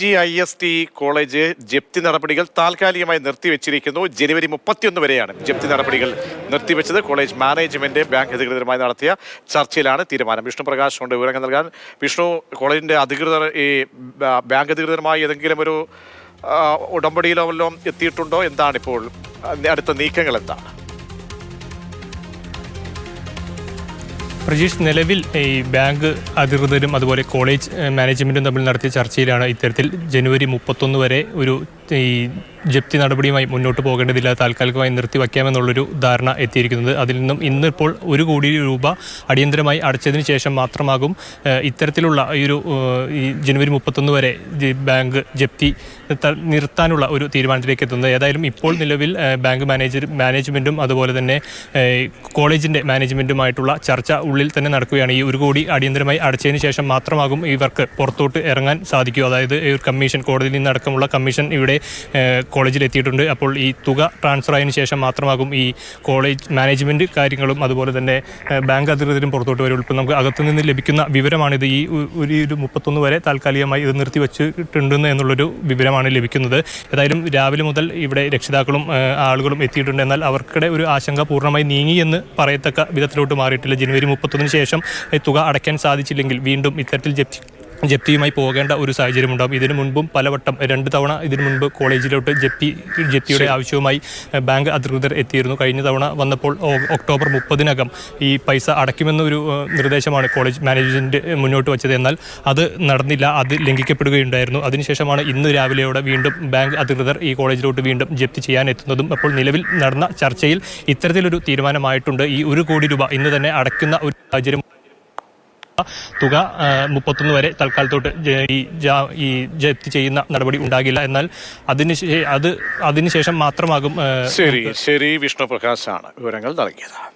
G I S T college ജപ്തി നടപടികൾ താൽക്കാലികമായി നിർത്തിവെച്ചിരിക്കുന്നു. ജനുവരി മുപ്പത്തിയൊന്ന് വരെയാണ് ജപ്തി നടപടികൾ നിർത്തിവെച്ചത്. കോളേജ് മാനേജ്മെന്റ് ബാങ്ക് അധികൃതരുമായി നടത്തിയ ചർച്ചയിലാണ് തീരുമാനം. വിഷ്ണു പ്രകാശ് കൊണ്ട് വിവരങ്ങൾ നൽകാൻ. വിഷ്ണു കോളേജിന്റെ അധികൃതർ ഈ ബാങ്ക് അധികൃതരുമായി ഏതെങ്കിലും ഒരു ഉടമ്പടിയിലോ വല്ലതും എത്തിയിട്ടുണ്ടോ? എന്താണ് ഇപ്പോൾ അടുത്ത നീക്കങ്ങൾ എന്താണ്? പ്രജീഷ് നിലവിൽ ഈ ബാങ്ക് അധികൃതരും അതുപോലെ കോളേജ് മാനേജ്മെന്റും തമ്മിൽ നടത്തിയ ചർച്ചയിലാണ് ഇത്തരത്തിൽ ജനുവരി മുപ്പത്തൊന്ന് വരെ ഒരു ഈ ജപ്തി നടപടിയുമായി മുന്നോട്ട് പോകേണ്ടതില്ല താൽക്കാലികമായി നിർത്തിവയ്ക്കാമെന്നുള്ളൊരു ധാരണ എത്തിയിരിക്കുന്നത്. അതിൽ നിന്നും ഇന്നിപ്പോൾ ഒരു കോടി രൂപ അടിയന്തരമായി അടച്ചതിന് ശേഷം മാത്രമാകും ഇത്തരത്തിലുള്ള ഈ ഒരു ഈ ജനുവരി മുപ്പത്തൊന്ന് വരെ ബാങ്ക് ജപ്തി നിർത്താനുള്ള ഒരു തീരുമാനത്തിലേക്ക് എത്തുന്നത്. ഏതായാലും ഇപ്പോൾ നിലവിൽ ബാങ്ക് മാനേജർ മാനേജ്മെന്റും അതുപോലെ തന്നെ കോളേജിന്റെ മാനേജ്മെന്റുമായിട്ടുള്ള ചർച്ച ഉള്ളിൽ തന്നെ നടക്കുകയാണ്. ഈ ഒരു കോടി അടിയന്തരമായി അടച്ചതിന് ശേഷം മാത്രമാകും ഇവർക്ക് പുറത്തോട്ട് ഇറങ്ങാൻ സാധിക്കൂ. അതായത് ഈ കമ്മീഷൻ കോടതിയിൽ നിന്നടക്കമുള്ള കമ്മീഷൻ ഇവിടെ കോളേജിൽ എത്തിയിട്ടുണ്ട്. അപ്പോൾ ഈ തുക ട്രാൻസ്ഫർ ആയതിനു ശേഷം മാത്രമാകും ഈ കോളേജ് മാനേജ്മെന്റ് കാര്യങ്ങളും അതുപോലെ തന്നെ ബാങ്ക് അധികൃതരും പുറത്തോട്ട് വരുള്ളൂ ഇപ്പോൾ നമുക്ക് അകത്തു നിന്ന് ലഭിക്കുന്ന വിവരമാണിത് ഈ ഒരു ഒരു മുപ്പത്തൊന്ന് വരെ താൽക്കാലികമായി ഇത് നിർത്തി വെച്ചിട്ടുണ്ട് എന്നുള്ളൊരു വിവരമാണ് ലഭിക്കുന്നത്. ഏതായാലും രാവിലെ മുതൽ ഇവിടെ രക്ഷിതാക്കളും ആളുകളും എത്തിയിട്ടുണ്ട്. എന്നാൽ അവർക്കിടെ ഒരു ആശങ്ക പൂർണമായി നീങ്ങി എന്ന് പറയത്തക്ക വിധത്തിലോട്ട് മാറിയിട്ടില്ല. ജനുവരി മുപ്പത്തൊന്നിന് ശേഷം തുക അടയ്ക്കാൻ സാധിച്ചില്ലെങ്കിൽ വീണ്ടും ഇത്തരത്തിൽ ജപ്തി ജപ്തിയുമായി പോകേണ്ട ഒരു സാഹചര്യം ഉണ്ടാകും ഇതിനു മുൻപും പലവട്ടം രണ്ട് തവണ ഇതിനു മുൻപ് കോളേജിലോട്ട് ജപ്തി ജപ്തിയുടെ ആവശ്യവുമായി ബാങ്ക് അധികൃതർ എത്തിയിരുന്നു. കഴിഞ്ഞ തവണ വന്നപ്പോൾ ഒക്ടോബർ മുപ്പതിനകം ഈ പൈസ അടയ്ക്കുമെന്നൊരു ഒരു നിർദ്ദേശമാണ് കോളേജ് മാനേജ്മെന്റ് മുന്നോട്ട് വച്ചത്. എന്നാൽ അത് നടന്നില്ല അത് ലംഘിക്കപ്പെടുകയുണ്ടായിരുന്നു. അതിനുശേഷമാണ് ഇന്ന് രാവിലെയോടെ വീണ്ടും ബാങ്ക് അധികൃതർ ഈ കോളേജിലോട്ട് വീണ്ടും ജപ്തി ചെയ്യാൻ എത്തുന്നതും അപ്പോൾ നിലവിൽ നടന്ന ചർച്ചയിൽ ഇത്തരത്തിലൊരു തീരുമാനമായിട്ടുണ്ട്. ഈ ഒരു കോടി രൂപ ഇന്ന് തന്നെ അടയ്ക്കുന്ന ഒരു സാഹചര്യം തുക മുപ്പത്തൊന്ന് വരെ തൽക്കാലത്തോട്ട് ഈ ജപ്തി ചെയ്യുന്ന നടപടി ഉണ്ടാകില്ല. എന്നാൽ അതിന് അത് അതിനുശേഷം മാത്രമാകും ശരി ശരി വിഷ്ണു പ്രകാശാണ് വിവരങ്ങൾ നൽകിയത്.